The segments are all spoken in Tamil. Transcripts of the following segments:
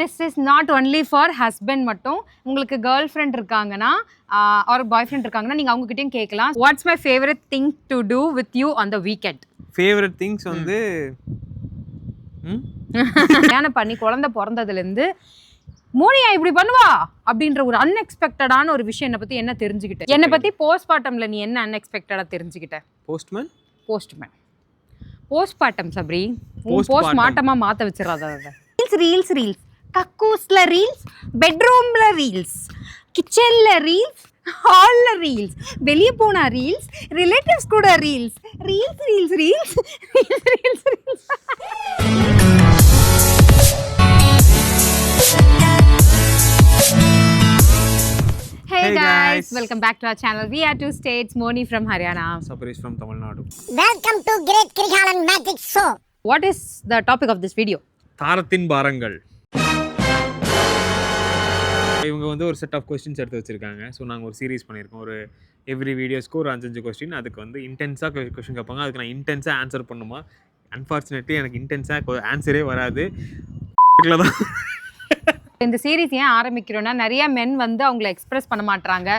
This is not only for husband மட்டும். உங்களுக்கு கேர்ள் ஃப்ரெண்ட் இருக்காங்கன்னா ஒரு பாய் ஃப்ரெண்ட் இருக்காங்கன்னா நீங்கள் அவங்ககிட்டயும் கேட்கலாம். What's my favourite thing to do with you on the weekend favourite things வந்து? கல்யாணம் பண்ணி குழந்தை பிறந்ததுலேருந்து மோனியா இப்படி பண்ணுவா? அப்படின்ற ஒரு அன்எக்ஸ்பெக்டடான ஒரு விஷயம் என்னை பற்றி என்ன தெரிஞ்சுக்கிட்ட? என்னை பற்றி போஸ்ட்மார்ட்டம்ல நீ என்ன அன்எக்ஸ்பெக்டடாக தெரிஞ்சுக்கிட்ட? போஸ்ட்மேன் போஸ்ட்மேன் போஸ்ட்மார்ட்டம் சப்ரி. Postpartum. போஸ்ட்மார்ட்டமாக மாற்ற வச்சிடாத ரீல்ஸ் ரீல்ஸ் ரீல்ஸ் கக்கூஸில் ரீல்ஸ் பெட்ரூமில் ரீல்ஸ் கிச்சனில் ரீல்ஸ் ஹாலில் ரீல்ஸ் வெளியே போனா ரீல்ஸ் ரிலேட்டிவ்ஸ் கூட reels reels reels reels reels reels reels Hey guys, guys. welcome back to our channel. We are two states, Moni from Haryana. Sabareesh from Tamil Nadu Welcome to Great Krigalan Magic Show. What is the topic of this video? தாரத்தின் பாரங்கள் இவங்க வந்து ஒரு செட் ஆஃப் கொஸ்டின்ஸ் எடுத்து வச்சிருக்காங்க. ஸோ நாங்கள் ஒரு சீரீஸ் பண்ணியிருக்கோம். ஒரு எவ்ரி வீடியோஸ்க்கு ஒரு அஞ்சஞ்சு கொஸ்டின் அதுக்கு வந்து இன்டென்ஸாக கொஸ்டின் கேட்பாங்க. அதுக்கு நான் இன்டென்ஸாக ஆன்சர் பண்ணுமா? அன்ஃபார்ச்சுனேட்லி எனக்கு இன்டென்ஸாக ஆன்சரே வராது. தான் இந்த சீரீஸ் ஏன் ஆரம்பிக்கிறோன்னா நிறைய மென் வந்து அவங்கள எக்ஸ்பிரஸ் பண்ண மாட்டாங்க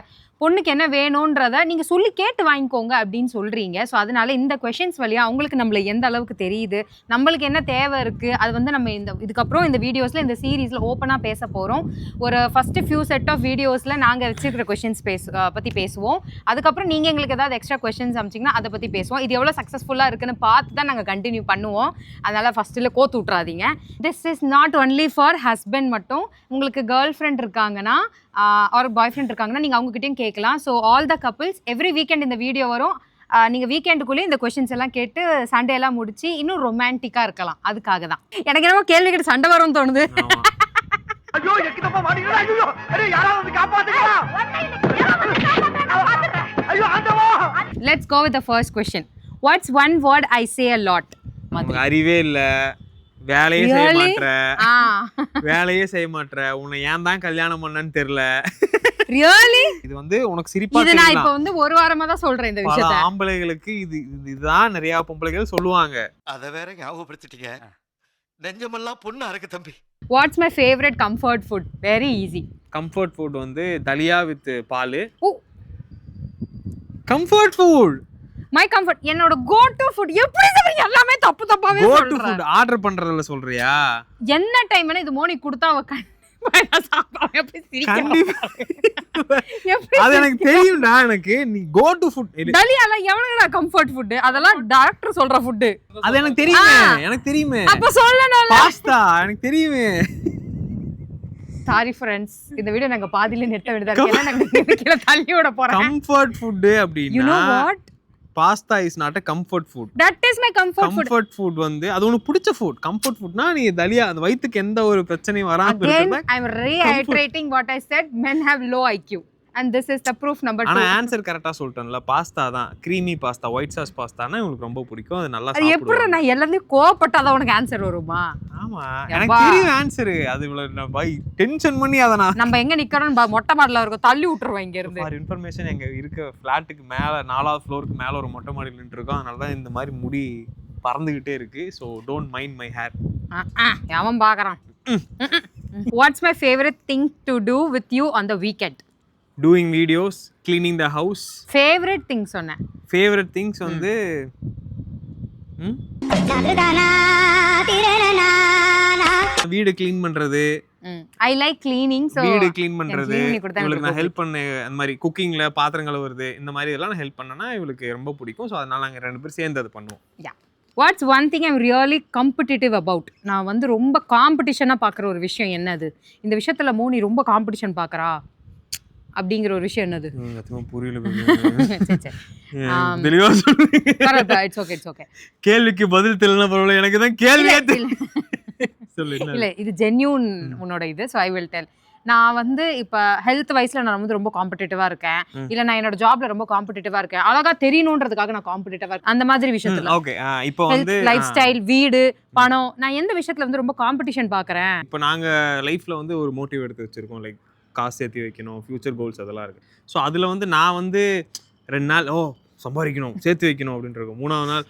பொண்ணுக்கு என்ன வேணுன்றத நீங்கள் சொல்லி கேட்டு வாங்கிக்கோங்க அப்படின்னு சொல்கிறீங்க ஸோ அதனால இந்த கொஷின்ஸ் வழியாக அவங்களுக்கு நம்மளை எந்த அளவுக்கு தெரியுது நம்மளுக்கு என்ன தேவை இருக்குது அது வந்து நம்ம இந்த இதுக்கப்புறம் இந்த வீடியோஸில் இந்த சீரீஸில் ஓப்பனாக பேச போகிறோம் ஒரு ஃபஸ்ட்டு ஃபியூ செட் ஆஃப் வீடியோஸில் நாங்கள் வச்சுருக்கிற கொஷின்ஸ் பேசு பற்றி பேசுவோம். அதுக்கப்புறம் நீங்கள் எங்களுக்கு ஏதாவது எக்ஸ்ட்ரா கொஷின்ஸ் அமைச்சிங்கன்னா அதை பற்றி பேசுவோம். இது எவ்வளோ சக்ஸஸ்ஃபுல்லாக இருக்குன்னு பார்த்து தான் நாங்கள் கண்டினியூ பண்ணுவோம். அதனால் ஃபஸ்ட்டில் கோத்து விட்றாதீங்க this is not only for husband மட்டும். உங்களுக்கு கேர்ள் ஃப்ரெண்ட் இருக்காங்கன்னா ஒரு பாய் ஃப்ரெண்ட் இருக்காங்கன்னா நீங்கள் அவங்ககிட்டயும் கேட்கலாம். So all the couples every weekend இந்த வீடியோ வரும். ஆஹ் நீங்க வீக்கெண்டுக்குள்ளே இந்த கொஷின்ஸ் எல்லாம் கேட்டு சண்டே எல்லாம் முடிச்சு இன்னும் ரொமான்டிக்கா இருக்கலாம். அதுக்காக தான். எனக்கு என்னமோ கேள்வி கேட்டு சண்டை வரும்னு தோணுது. Let's go with the first question what's one word I say a lot அறிவே இல்லை. வேலையே செய்ய? மாட்ற. ஆ. வேலையே செய்ய மாட்ற. உன்னை ஏன் தான் கல்யாணம் பண்ணன்னு தெரியல ரியலி இது வந்து உனக்கு சிரிப்பா இது நான் இப்போ வந்து ஒரு வாரமா தான் சொல்றேன் இந்த விஷயத்த. ஆம்பளைகளுக்கு இது இது- இதுதான் நிறைய பொம்பளைகள் சொல்லுவாங்க. அத வேற ஞாபகப்படுத்திட்டீங்க. நெஞ்சமெல்லாம் பொண்ணு அறக்கு தம்பி. What's my favourite comfort food very easy comfort food வந்து தலியா வித் பால். கம்ஃபர்ட் ஃபுட் மை கம்ஃபர்ட் என்னோட கோ டு ஃபுட் எப்படி சொல்றீங்க? எல்லாமே தப்பு தப்பாவே கோ டு ஃபுட் ஆர்டர் பண்றதுல சொல்றியா? என்ன டைம் இது மோனி கொடுத்தா அவ அது எனக்கு தெரியும்டா எனக்கு. நீ கோ டு ஃபுட் டலியால எவனுங்கடா கம்ஃபர்ட் ஃபுட் அதெல்லாம் டாக்டர் சொல்ற ஃபுட் அது எனக்கு தெரியுமே. எனக்கு தெரியுமே. அப்ப சொல்லணும்ல. பாஸ்தா எனக்கு தெரியுமே. சாரி ஃப்ரெண்ட்ஸ் இந்த வீடியோ நாங்க பாதியில நிறுத்த வேண்டியதா இருக்கு. ஏன்னா நாங்க கீழே தள்ளி விட போறேன். கம்ஃபர்ட் ஃபுட் யூ நோ அப்படின்னா what pasta is not a comfort food that is my comfort food comfort food வந்து அது உனக்கு பிடிச்ச ஃபுட் கம்ஃபர்ட் ஃபுட்னா நீ தலியா அந்த வயித்துக்கு எந்த ஒரு பிரச்சனையும் வராம again இருக்கிறத. I'm reiterating what i said men have low iq and this is the proof number ஆனா 2 ஆன்சர் கரெக்டா சொல்லிட்டேன்ல பாஸ்தா தான். க்ரீமி பாஸ்தா ஒயிட் சாஸ் பாஸ்தானா உங்களுக்கு ரொம்ப பிடிக்கும். அது நல்லா அது எப்படி நான் எல்லாத்தையும் கோவப்பட்டாதான் உனக்கு ஆன்சர் வருமா? ஆமா. எனக்கு தெரியும் ஆன்சர் அது இவ்வளவு நான் பை டென்ஷன் பண்ணி அதை நான் நம்ம எங்க நிக்கிறோம் மொட்டை மாடல இருக்கும் தள்ளி விட்டுருவோம் இங்க இருந்து ஃபார் இன்ஃபர்மேஷன் எங்க இருக்க ஃபிளாட்டுக்கு மேல நாலாவது ஃப்ளோருக்கு மேல ஒரு மொட்டை மாடியில் நின்று இருக்கோம் அதனால தான் இந்த மாதிரி முடி பறந்துகிட்டே இருக்கு. So don't mind my hair அவன் பாக்குறான்? What's my favourite thing to do with you on the weekend doing videos cleaning the house favourite thing சொன்னேன். ஃபேவரட் திங்ஸ் வந்து? வீடு க்ளீன் பண்றது. ஐ லைக் கிளீனிங் ஸோ வீடு க்ளீன் பண்றது. இவளுக்கு நான் ஹெல்ப் பண்ண அந்த மாதிரி குக்கிங்ல பாத்திரம் கழுவுறது இந்த மாதிரி இதெல்லாம் நான் ஹெல்ப் பண்ணனா இவளுக்கு ரொம்ப பிடிக்கும். ஸோ அதனால நாங்கள் ரெண்டு பேரும் சேர்ந்து அது பண்ணுவோம். What's one thing I'm really competitive about நான் வந்து ரொம்ப காம்படிஷனாக பார்க்குற ஒரு விஷயம் என்னது? இந்த விஷயத்தில் மோனி ரொம்ப காம்படிஷன் பார்க்குறா? அப்படிங்கிற ஒரு விஷயம் என்னது? புரியல கேள்விக்கு பதில் தெரியல பரவாயில்ல எனக்கு தான் கேள்வியே தெரியல? இல்லை. இது ஜென்யூன் உன்னோட இது ஸோ ஐ வில் டெல் நான் வந்து இப்போ ஹெல்த் வைஸில் நான் வந்து ரொம்ப காம்படிட்டிவாக இருக்கேன். இல்லை நான் என்னோட ஜாப்ல ரொம்ப காம்படிட்டிவாக இருக்கேன். அழகா தெரியணுன்றதுக்காக நான் காம்படிட்டிவாக இருக்கேன். அந்த மாதிரி விஷயத்துல. ஓகே இப்போ வந்து லைஃப் ஸ்டைல் வீடு பணம் நான் எந்த விஷயத்துல வந்து ரொம்ப காம்படிஷன் பார்க்குறேன் இப்போ நாங்க லைஃப்ல வந்து ஒரு மோட்டிவ் எடுத்து வச்சிருக்கோம் லைக் காசு சேர்த்து வைக்கணும் ஃபியூச்சர் கோல்ஸ் அதெல்லாம் இருக்குது ஸோ அதில் வந்து நான் வந்து ரெண்டு நாள் ஓ சம்பாதிக்கணும் சேர்த்து வைக்கணும் அப்படின்ட்டு இருக்கும். மூணாவது நாள்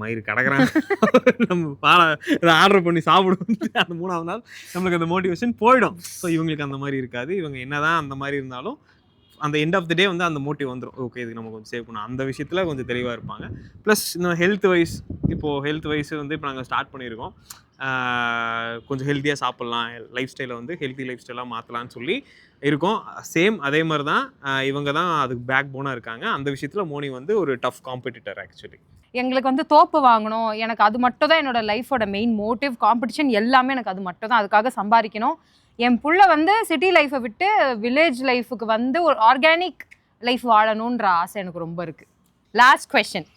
மயிறு கிடக்குறாங்க நம்ம பாலை இதை ஆர்டர் பண்ணி சாப்பிடுவோம். அந்த மூணாவது நாள் நம்மளுக்கு அந்த மோட்டிவேஷன் போயிடும். ஸோ இவங்களுக்கு அந்த மாதிரி இருக்காது. இவங்க என்னதான் அந்த மாதிரி இருந்தாலும் அந்த எண்ட் ஆஃப் த டே வந்து அந்த மோட்டிவ் வந்துடும் ஓகே இதுக்கு நம்ம கொஞ்சம் சேவ் பண்ணணும். அந்த விஷயத்தில் கொஞ்சம் தெளிவாக இருப்பாங்க. ப்ளஸ் இந்த ஹெல்த் வைஸ் இப்போது ஹெல்த் வைஸ் வந்து இப்போ நாங்கள் ஸ்டார்ட் பண்ணியிருக்கோம். கொஞ்சம் ஹெல்த்தியாக சாப்பிட்லாம். லைஃப் ஸ்டைலை வந்து ஹெல்த்தி லைஃப் ஸ்டைலாக மாற்றலான்னு சொல்லி இருக்கோம். சேம் அதே மாதிரி தான் இவங்க தான் அதுக்கு பேக் போனாக இருக்காங்க. அந்த விஷயத்தில் மோனி வந்து ஒரு டஃப் காம்படிட்டர் ஆக்சுவலி எங்களுக்கு வந்து தோப்பு வாங்கணும். எனக்கு அது மட்டும் தான் என்னோட லைஃபோட மெயின் மோட்டிவ் காம்படிஷன் எல்லாமே எனக்கு அது மட்டும் தான் அதுக்காக சம்பாதிக்கணும். என் புள்ள வந்து சிட்டி லைஃப்பை விட்டு வில்லேஜ் லைஃபுக்கு வந்து ஒரு ஆர்கானிக் லைஃப் வாழணுன்ற ஆசை எனக்கு ரொம்ப இருக்குது last question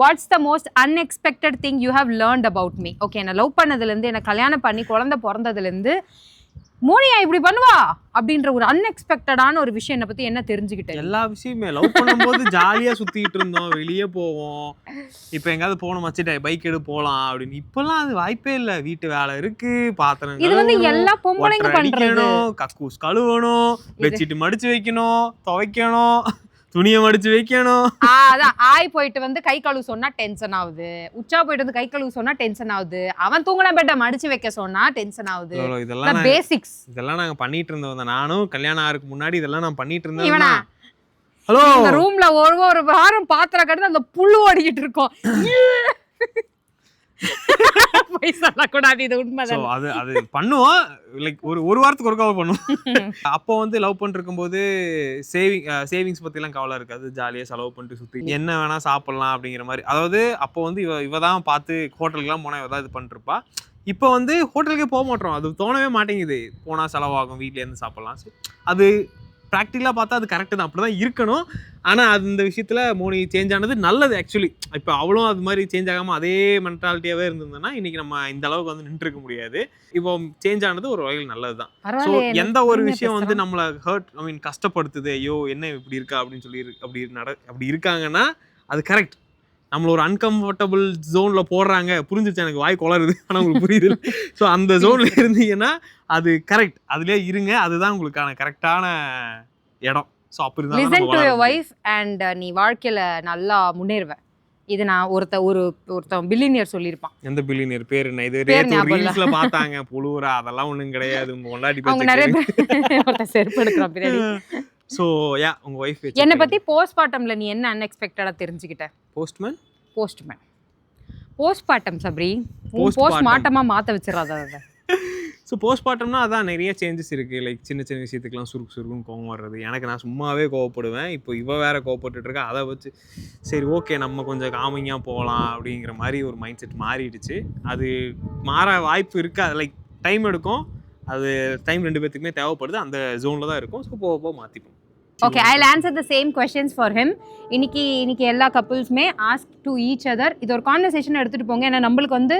what's the most unexpected thing you have learnt about me okay என்னை லவ் பண்ணதுலேருந்து என்னை கல்யாணம் பண்ணி குழந்தை பிறந்ததுலேருந்து மோனியா இப்படி பண்ணுவா? அப்படின்ற ஒரு அன்எக்ஸ்பெக்டடான ஒரு விஷயம் என்னை பற்றி என்ன தெரிஞ்சுக்கிட்டேன் எல்லா விஷயமே லவ் பண்ணும்போது ஜாலியாக சுற்றிக்கிட்டு இருந்தோம் வெளியே போவோம். இப்போ எங்கேயாவது போகணும் மச்சிட்ட பைக் எடு போகலாம் அப்படின்னு. இப்போல்லாம் அது வாய்ப்பே இல்லை. வீட்டு வேலை இருக்கு பாத்திரம் இது வந்து எல்லா பொம்பளைங்க அடிக்கணும் கக்கூஸ் கழுவணும் பெட்ஷீட் மடிச்சு வைக்கணும் துவைக்கணும். துணியை மடிச்சு வைக்கணும். ஆ, அதான். ஆய் போயிட்டு வந்து கை கழுவு சொன்னா டென்ஷன் ஆகுது. உச்சா போயிட்டு வந்து கை கழுவு சொன்னா டென்ஷன் ஆகுது. அவன் தூங்கின பெட்டை மடிச்சு வைக்க சொன்னா டென்ஷன் ஆகுது. இதெல்லாம் பேசிக்ஸ் இதெல்லாம் நாங்க பண்ணிட்டு இருந்தோம். நானும் கல்யாணம் ஆகிறதுக்கு முன்னாடி இதெல்லாம் நான் பண்ணிட்டு இருந்தேன்? ஹலோ? ரூம்ல ஒரு ஒரு வாரம் பாத்திரம் கட்டு அந்த புழு ஓடிக்கிட்டு இருக்கோம். போய் சொல்லக்கூடாது இது ஸோ உண்மைதான் அது அது பண்ணுவோம். லைக் ஒரு ஒரு வாரத்துக்கு ஒருக்காக பண்ணுவோம். அப்போ வந்து லவ் பண்ணிட்டு இருக்கும்போது சேவிங் சேவிங்ஸ் பற்றிலாம் கவலை இருக்காது. ஜாலியாக செலவு பண்ணிட்டு சுற்றி என்ன வேணால் சாப்பிட்லாம் அப்படிங்கிற மாதிரி. அதாவது அப்போ வந்து இவ இவ தான் பார்த்து ஹோட்டலுக்குலாம் போனால் இவ தான் இது பண்ணிருப்பா. இப்போ வந்து ஹோட்டலுக்கே போக மாட்டோம். அது தோணவே மாட்டேங்குது. போனால் செலவாகும் வீட்ல இருந்து சாப்பிட்லாம். அது ப்ராக்டிக்கலாக பார்த்தா அது கரெக்டு தான். அப்படி தான் இருக்கணும். ஆனால் அது இந்த விஷயத்தில் மோனி சேஞ்ச் ஆனது நல்லது ஆக்சுவலி இப்போ அவளும் அது மாதிரி சேஞ்ச் ஆகாமல் அதே மென்டாலிட்டியாகவே இருந்திருந்தேன்னா இன்னைக்கு நம்ம இந்த அளவுக்கு வந்து நின்றுருக்க முடியாது. இப்போ சேஞ்ச் ஆனது ஒரு வகையில் நல்லது தான் ஸோ எந்த ஒரு விஷயம் வந்து? நம்மளை ஹர்ட் ஐ மீன் கஷ்டப்படுத்துது. ஐயோ என்ன இப்படி இருக்கா அப்படின்னு சொல்லி அப்படி நட அப்படி இருக்காங்கன்னா அது கரெக்ட் நம்மள ஒரு அன்கம்ஃபர்டபுள் ஜோன்ல போடுறாங்க. புரிஞ்சிச்சு எனக்கு? வாய் குளருது. ஆனால் உங்களுக்கு புரியுது. ஸோ அந்த ஜோன்ல இருந்தீங்கன்னா அது கரெக்ட் அதுலயே இருங்க. அதுதான் உங்களுக்கான கரெக்டான இடம். ஸோ அப்படி தான் listen to your wife and நீ வாழ்க்கையில நல்லா முன்னேறுவ. இது நான் ஒருத்த ஒரு ஒருத்தன் பில்லினியர் சொல்லியிருப்பான். எந்த பில்லியனர் பேர் என்ன? இது. ரீல்ஸ்ல பார்த்தாங்க. புழுவுரா அதெல்லாம் ஒண்ணும் கிடையாது. உங்க கொண்டாடி அவங்க நிறைய பேர் ஒருத்தன் செருப்பு எடுக்கிறான் பின்னாடி. ஸோ யா உங்க ஒய்ஃப் என்னை பத்தி போஸ்ட்மார்ட்டம்ல நீ என்ன அன்எக்ஸ்பெக்டடா தெரிஞ்சுக்கிட்ட? போஸ்ட்மேன் போஸ்ட்மேன் போஸ்ட்மார்ட்டம் சப்ரி. Postpartum. போஸ்ட்மார்ட்டமா மாத்த வச்சிடாத அதை. ஸோ போஸ்ட்மார்ட்டம்னா அதான் நிறைய சேஞ்சஸ் இருக்குது லைக் சின்ன சின்ன விஷயத்துக்குலாம் சுருக்கு சுருக்குன்னு கோவம் வர்றது. எனக்கு நான் சும்மாவே கோவப்படுவேன். இப்போ இவ வேற கோவப்பட்டுட்டு இருக்கா. அதை வச்சு சரி ஓகே நம்ம கொஞ்சம் காமிங்காக போகலாம் அப்படிங்கிற மாதிரி ஒரு மைண்ட் செட் மாறிடுச்சு. அது மாற வாய்ப்பு இருக்குது அது லைக் டைம் எடுக்கும். அது டைம் ரெண்டு பேர்த்துக்குமே தேவைப்படுது. அந்த ஜோனில் தான் இருக்கும். ஸோ போக போக மாற்றிப்போம் okay I answer the same questions for him இன்னைக்கு இன்னைக்கு எல்லா கப்புள்ஸுமே ஆஸ்க் டு ஈச் அதர் இது ஒரு கான்வர்சேஷன் எடுத்துகிட்டு போங்க. ஏன்னா நம்மளுக்கு வந்து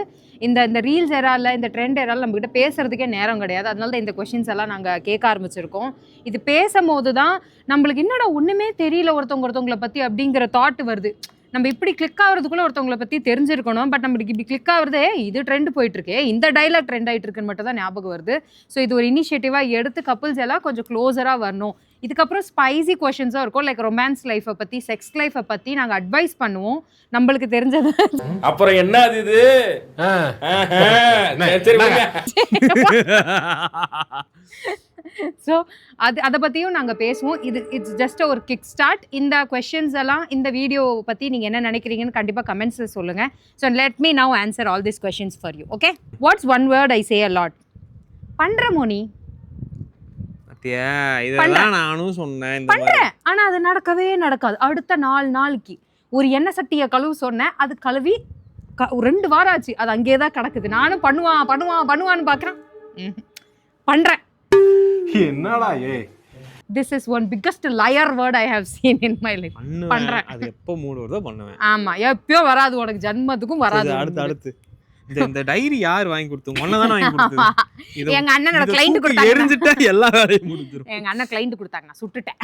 இந்த இந்த ரீல்ஸ் எரால இந்த ட்ரெண்ட் எரால நம்மகிட்ட பேசுறதுக்கே நேரம் கிடையாது. அதனால தான் இந்த கொஷின்ஸ் எல்லாம் நாங்கள் கேட்க ஆரம்பிச்சிருக்கோம். இது பேசும்போது தான் நம்மளுக்கு என்னடா ஒன்றுமே தெரியல ஒருத்தவங்க ஒருத்தவங்களை பற்றி அப்படிங்கிற தாட் வருது. நம்ம இப்படி கிளிக் ஆகிறதுக்குள்ள ஒருத்தவங்களை பற்றி தெரிஞ்சிருக்கணும். பட் நம்மளுக்கு இப்படி கிளிக் ஆகுறதே இது ட்ரெண்ட் போயிட்டு இருக்கே இந்த டைலாக் ட்ரெண்ட் ஆயிட்டு இருக்குன்னு மட்டும் தான் ஞாபகம் வருது. ஸோ இது ஒரு இனிஷியேட்டிவாக எடுத்து கப்புள்ஸ் எல்லாம் கொஞ்சம் க்ளோஸராக வரணும். இதுக்கப்புறம் ஸ்பைசி கொஷின்ஸும் இருக்கும். லைக் ரொமான்ஸ் லைஃப்பை பற்றி செக்ஸ் லைஃப்பை பற்றி நாங்கள் அட்வைஸ் பண்ணுவோம். நம்மளுக்கு தெரிஞ்சது. அப்புறம் என்ன அது இது? ஆஹா. ஸோ அது அதை பற்றியும் நாங்கள் பேசுவோம். இது இட்ஸ் ஜஸ்ட் ஒரு கிக் ஸ்டார்ட் இந்த கொஷின்ஸ் எல்லாம் இந்த வீடியோ பற்றி நீங்கள் என்ன நினைக்கிறீங்கன்னு கண்டிப்பாக கமெண்ட்ஸில் சொல்லுங்கள் so let me now answer all this questions for you okay what's one word I say a lot பண்ணுற மோனி இதெல்லாம் நானும் சொன்னேன் பண்றேன் ஆனா அது நடக்கவே நடக்காது. அடுத்த நாலு நாளைக்கு. ஒரு எண்ணெய் சட்டியை கழுவு சொன்னேன். அது கழுவி ரெண்டு வாரம் ஆச்சு. அது அங்கேயே தான் கிடக்குது. நானும் பண்ணுவான் பண்ணுவான் பண்ணுவான்னு பார்க்குறேன் பண்றேன். என்னடா ஏ? This is one biggest liar word I have seen in my life பண்றேன். அது எப்போ மூடு வருதோ பண்ணுவேன். ஆமா எப்பயோ வராது உனக்கு. ஜன்மத்துக்கும் வராது அடுத்து. அடுத்து. இந்த இந்த டைரி யார் வாங்கி கொடுத்து ஒன்ன தானே வாங்கி கொடுத்தது. எங்க அண்ணனோட தூக்கி கொடுத்தாங்க. எரிஞ்சிட்டா எல்லா வேலையும் முடிஞ்சிரும். எங்க அண்ணன் கிளைண்ட் கொடுத்தாங்க. நான் சுட்டுட்டேன்.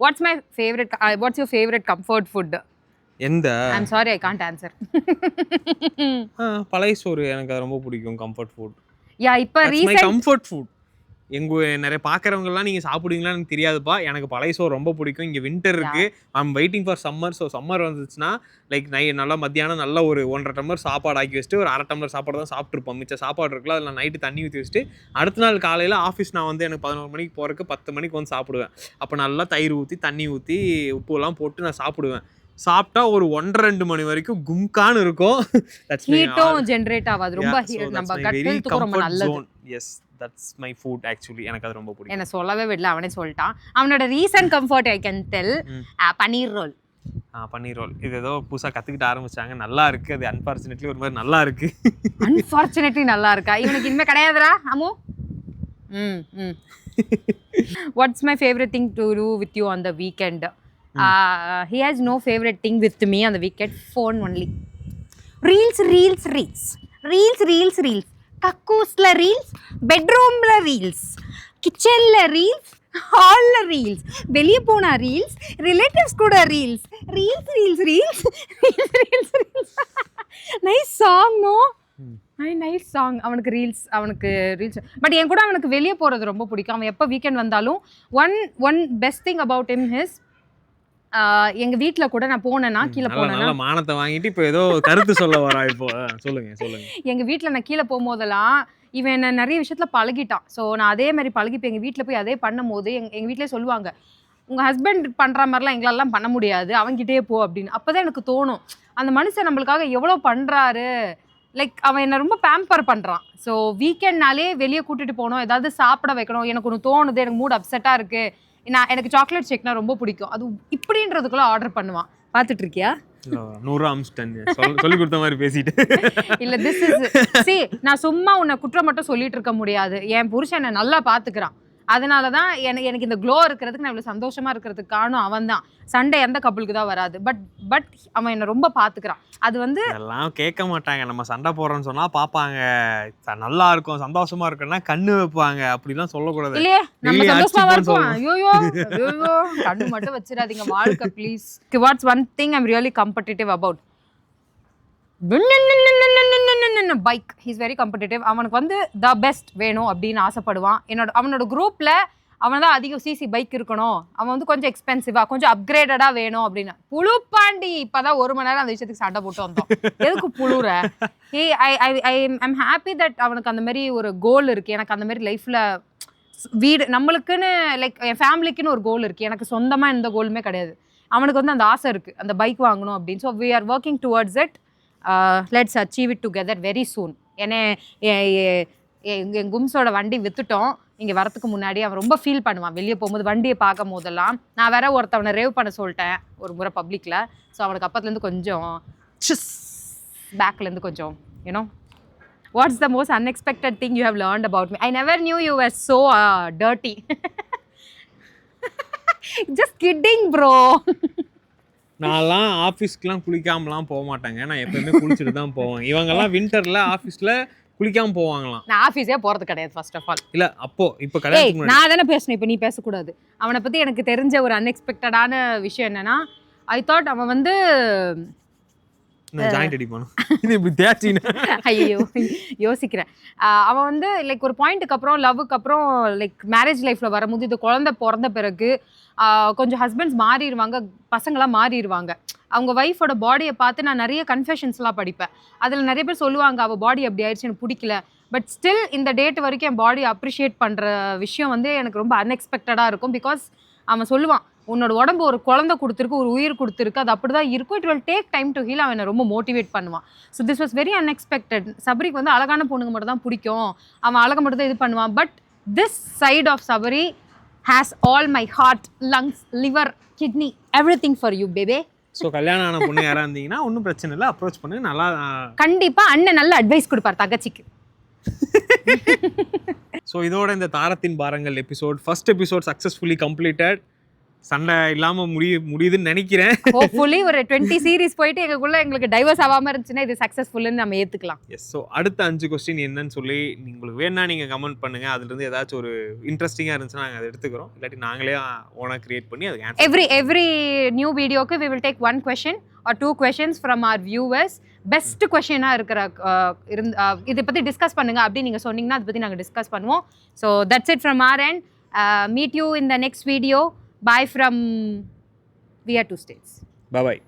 What's my favourite what's your favourite comfort food எந்த? I'm sorry I can't answer ஆ, பழைய சோறு எனக்கு அது ரொம்ப பிடிக்கும் கம்ஃபர்ட் ஃபுட் யா இப்போ மை ரீசெண்ட் கம்ஃபர்ட் ஃபுட் எங்கள் நிறைய பார்க்குறவங்கலாம் நீங்கள் சாப்பிடுவீங்களான்னு எனக்கு தெரியாதுப்பா. எனக்கு பழைய சோறு ரொம்ப பிடிக்கும். இங்கே வின்டர் இருக்குது I'm waiting for summer so summer வந்துச்சுன்னா லைக் நை நல்லா மத்தியானம் நல்லா ஒரு ஒன்றரை டம்ளர் சாப்பாடு ஆக்கி வச்சுட்டு ஒரு அரை டம்ளர் சாப்பாடு தான் சாப்பிட்ருப்போம் மிச்சம் சாப்பாடு இருக்குல்ல அதில் நைட்டு தண்ணி ஊற்றி வச்சுட்டு அடுத்த நாள் காலையில் ஆஃபீஸ் நான் வந்து எனக்கு பதினோரு மணிக்கு போகிறதுக்கு பத்து மணிக்கு வந்து சாப்பிடுவேன். அப்போ நல்லா தயிர் ஊற்றி தண்ணி ஊற்றி உப்புலாம் போட்டு நான் சாப்பிடுவேன். சாப்பிட்டா ஒரு ஒன்றரை ரெண்டு மணி வரைக்கும் கும்கான்னு இருக்கும். ஹீட்டும் ஜென்ரேட் ஆகாது. ரொம்ப நம்ம my கட் very ஹெல்த்துக்கு ரொம்ப நல்லது. zone. That's my food actually. எனக்கு அது ரொம்ப பிடிக்கும். என்ன சொல்லவே விடல அவனே சொல்லிட்டான். அவனோட recent comfort I can tell ம். பன்னீர் ரோல். பன்னீர் ரோல். இது ஏதோ புதுசாக கற்றுக்கிட்டு ஆரம்பிச்சாங்க. நல்லா இருக்கு அது அன்ஃபார்ச்சுனேட்லி ஒரு மாதிரி நல்லா இருக்கு. அன்ஃபார்ச்சுனேட்லி நல்லா இருக்கா? இவனுக்கு இனிமே கிடையாதுடா அம்மு. ம் ம். What's my favourite thing to do with you on the weekend he has no favourite thing with me on the weekend phone only reels reels reels reels reels reels கக்கூஸ்ல reels பெட்ரூம்ல ரீல்ஸ் கிச்சன்ல ரீல்ஸ் ஹால்ல ரீல்ஸ் வெளியே போனா ரீல்ஸ் ரிலேட்டிவ்ஸ் கூட reels reels reels reels reels reels reels nice song no I nice song அவனுக்கு ரீல்ஸ் அவனுக்கு ரீல்ஸ் பட் என் கூட அவனுக்கு வெளியே போகிறது ரொம்ப பிடிக்கும். அவன் எப்போ வீக்கெண்ட் வந்தாலும் one one best thing about him his எங்க வீட்ல கூட நான் போனேன்னா கீழே போனேன்னா மானத்தை வாங்கிட்டு இப்போ ஏதோ கருத்து சொல்ல வரா இப்போ. சொல்லுங்க சொல்லுங்க. எங்க வீட்ல நான் கீழே போகும்போதெல்லாம் இவன் என்ன நிறைய விஷயத்துல பழகிட்டான். ஸோ நான் அதே மாதிரி பழகி இப்போ எங்க வீட்ல போய் அதே பண்ணும்போது எங்க எங்க வீட்லயே சொல்லுவாங்க உங்க ஹஸ்பண்ட் பண்ற மாதிரிலாம் எங்களாலாம் பண்ண முடியாது. அவன்கிட்டயே போ அப்படின்னு. அப்பதான் எனக்கு தோணும் அந்த மனுஷன் நம்மளுக்காக எவ்வளோ பண்றாரு? லைக் அவன் என்ன ரொம்ப பேம்பர் பண்றான். ஸோ வீக்கெண்ட்னாலே வெளியே கூட்டிட்டு போகணும் ஏதாவது சாப்பிட வைக்கணும். எனக்கு ஒன்று தோணுது எனக்கு மூட் அப்செட்டா இருக்கு. நான் எனக்கு சாக்லேட் ஷேக்னா ரொம்ப பிடிக்கும். அது இப்படின்றதுக்குள்ள ஆர்டர் பண்ணுவான். பார்த்துட்டு இருக்கியா சொல்லி கொடுத்த மாதிரி பேசிட்டு. இல்ல திஸ் இஸ் நான் சும்மா உன்னை குற்றம் மட்டும் சொல்லிட்டு இருக்க முடியாது. என் புருஷன் என்னை நல்லா பாத்துக்கிறான் அதனால தான் எனக்கு எனக்கு இந்த க்ளோ இருக்கிறதுக்கு நான் இவ்வளோ சந்தோஷமா இருக்கிறதுக்கு காரணம் அவன் தான் சண்டை எந்த கப்பலுக்கு தான் வராது. பட் பட் அவன் என்னை ரொம்ப பாத்துக்கிறான். அது வந்து அதெல்லாம் கேட்க மாட்டாங்க. நம்ம சண்டை போடுறோம்னு சொன்னா பார்ப்பாங்க நல்லா இருக்கும் சந்தோஷமா இருக்குன்னா கண்ணு வைப்பாங்க. அப்படிலாம் சொல்லக்கூடாது. இல்லையே நம்ம வெளியே சந்தோஷமா அடிச்சுப்பான்னு இருப்போம். ஐயோயோ ஐயோயோ கண்ணு மட்டும் வச்சிடாதீங்க. வாழ்க்கை please what's one thing I'm really competitive about bike he's very competitive அவனுக்கு வந்து த பெஸ்ட் வேணும் அப்படின்னு ஆசைப்படுவான். என்னோட அவனோட குரூப்பில் அவன் தான் அதிகம் சிசி பைக் இருக்கணும். அவன் வந்து கொஞ்சம் எக்ஸ்பென்சிவா கொஞ்சம் அப்கிரேடடா வேணும் அப்படின்னு. புழுப்பாண்டி இப்பதான் ஒரு மணி நேரம் அந்த விஷயத்துக்கு சண்டை போட்டு வந்தோம். எதுக்கு புழுற? Hey I I I I'm happy that அவனுக்கு அந்த மாதிரி ஒரு கோல் இருக்கு. எனக்கு அந்த மாதிரி லைஃப்ல வீடு நம்மளுக்குன்னு லைக் என் ஃபேமிலிக்குன்னு ஒரு கோல் இருக்குது எனக்கு சொந்தமாக எந்த கோலுமே கிடையாது. அவனுக்கு வந்து அந்த ஆசை இருக்குது அந்த பைக் வாங்கணும் அப்படின்னு. So we are working towards it let's achieve it together very soon ஏன்னா எங்கள் கும்ஸோட வண்டி விற்றுட்டோம் இங்கே வரத்துக்கு முன்னாடி அவன் ரொம்ப ஃபீல் பண்ணுவான். வெளியே போகும்போது வண்டியை பார்க்கும் போதெல்லாம். நான் வேற ஒருத்தவனை ரேவ் பண்ண சொல்லிட்டேன் ஒரு முறை பப்ளிக்கில் ஸோ அவனுக்கு அப்பத்துலேருந்து கொஞ்சம் பேக்லேருந்து கொஞ்சம் you know what's the most unexpected thing you have learnt about me I never knew you are so dirty just kidding bro நான்லாம் ஆஃபீஸ்க்குலாம் குளிக்காமலாம் போக மாட்டாங்க நான் எப்பயுமே குளிச்சுட்டு தான் போவேன். இவங்கெல்லாம் வின்டர்ல ஆஃபீஸ்ல குளிக்காம போவாங்களாம். நான் ஆஃபீஸே போகிறது கிடையாது ஃபர்ஸ்ட் ஆஃப் ஆல் இல்ல அப்போ இப்போ முன்னாடி. நான் தானே பேசணும் இப்போ நீ பேசக்கூடாது. அவனை பற்றி எனக்கு தெரிஞ்ச ஒரு அன்எக்ஸ்பெக்டடான விஷயம் என்னன்னா ஐ தாட் அவன் வந்து ஜாயிண்ட் அடிப்பானு. இது இப்படி தேய்ச்சின்னு. ஐயோ யோசிக்கிறேன். அவன் வந்து லைக் ஒரு பாயிண்ட்டுக்கு அப்புறம் லவ்வுக்கு அப்புறம் லைக் மேரேஜ் லைஃப்பில் வரும்போது இது குழந்தை பிறந்த பிறகு கொஞ்சம் ஹஸ்பண்ட்ஸ் மாறிடுவாங்க பசங்களாம் மாறிடுவாங்க. அவங்க ஒய்ஃபோட பாடியை பார்த்து நான் நிறைய கன்ஃபெஷன்ஸ்லாம் படிப்பேன். அதில் நிறைய பேர் சொல்லுவாங்க அவள் பாடி அப்படி ஆயிடுச்சு எனக்கு பிடிக்கல. பட் ஸ்டில் இந்த டேட் வரைக்கும் என் பாடி அப்ரிஷியேட் பண்ணுற விஷயம் வந்து எனக்கு ரொம்ப அன்எக்ஸ்பெக்டடாக இருக்கும். பிகாஸ் அவன் சொல்லுவான் உன்னோட உடம்பு ஒரு குழந்தை கொடுத்துருக்கு ஒரு உயிர் கொடுத்துருக்கு அது அப்படி தான் இருக்கும். It will take time to heal அவன் என்னை ரொம்ப மோட்டிவேட் பண்ணுவான். So this was very unexpected சபரிக்கு வந்து அழகான பொண்ணுங்க மட்டும் தான் பிடிக்கும். அவன் அழகை மட்டும் தான் இது பண்ணுவான். But this side of Sabari has all my heart lungs liver kidney everything for you baby so கல்யாணம் ஆன பொண்ணு யாரா இருந்தீங்கன்னா ஒன்றும் பிரச்சனை இல்லை. அப்ரோச் பண்ணு. நல்லா கண்டிப்பா அண்ணன் நல்ல அட்வைஸ் கொடுப்பார் தங்கச்சிக்கு. ஸோ இதோட இந்த தாரத்தின் பாரங்கள் episode first episode successfully completed சண்டை இல்லாம முடிய முடியுதுன்னு நினைக்கிறேன். ஹோப்ஃபுல்லி ஒரு டுவெண்ட்டி சீரிஸ் போயிட்டு எங்களுக்குள்ள எங்களுக்கு டைவர்ஸ் ஆகாம இருந்துச்சுன்னா இது சக்ஸஸ்ஃபுல்லுன்னு நம்ம ஏத்துக்கலாம். எஸ் ஸோ அடுத்த அஞ்சு கொஸ்டின் என்னன்னு சொல்லி உங்களுக்கு வேணா நீங்க கமெண்ட் பண்ணுங்க. அதுல இருந்து ஏதாச்சும் ஒரு இன்ட்ரெஸ்டிங்கா இருந்துச்சுன்னா நாங்கள் அதை எடுத்துக்கிறோம். இல்லாட்டி நாங்களே ஓனா கிரியேட் பண்ணி அதுக்கு எவ்ரி எவ்ரி நியூ வீடியோக்கு we will take one question or two questions from our viewers best கொஷினாக இருக்கிற இருந்து இதை பற்றி டிஸ்கஸ் பண்ணுங்க அப்படின்னு நீங்கள் சொன்னீங்கன்னா அதை பற்றி நாங்கள் டிஸ்கஸ் பண்ணுவோம். So that's it from our and meet you in the next video Bye from. We are two states. Bye bye.